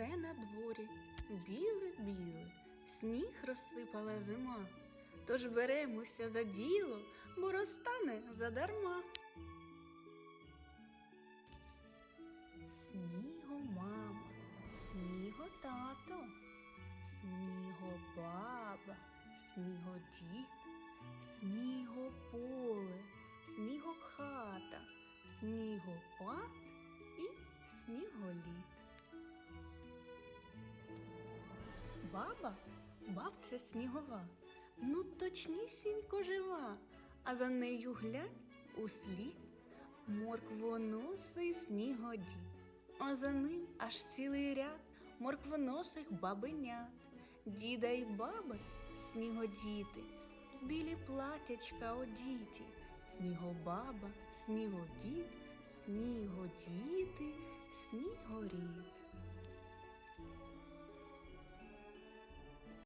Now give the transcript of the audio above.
Все на дворі біле-біле, сніг розсипала зима. Тож беремося за діло, бо розтане задарма. Сніго мама, сніго тато, сніго баба, сніго дід, сніго поле, сніго хата, снігопад і Баба, бабця снігова, ну точнісінько жива, а за нею глянь услід морквоносий снігодід, а за ним аж цілий ряд морквоносих бабенят, діда й баби снігодіти, білі платячка одіті, снігобаба, снігодід, снігодіти, снігорід.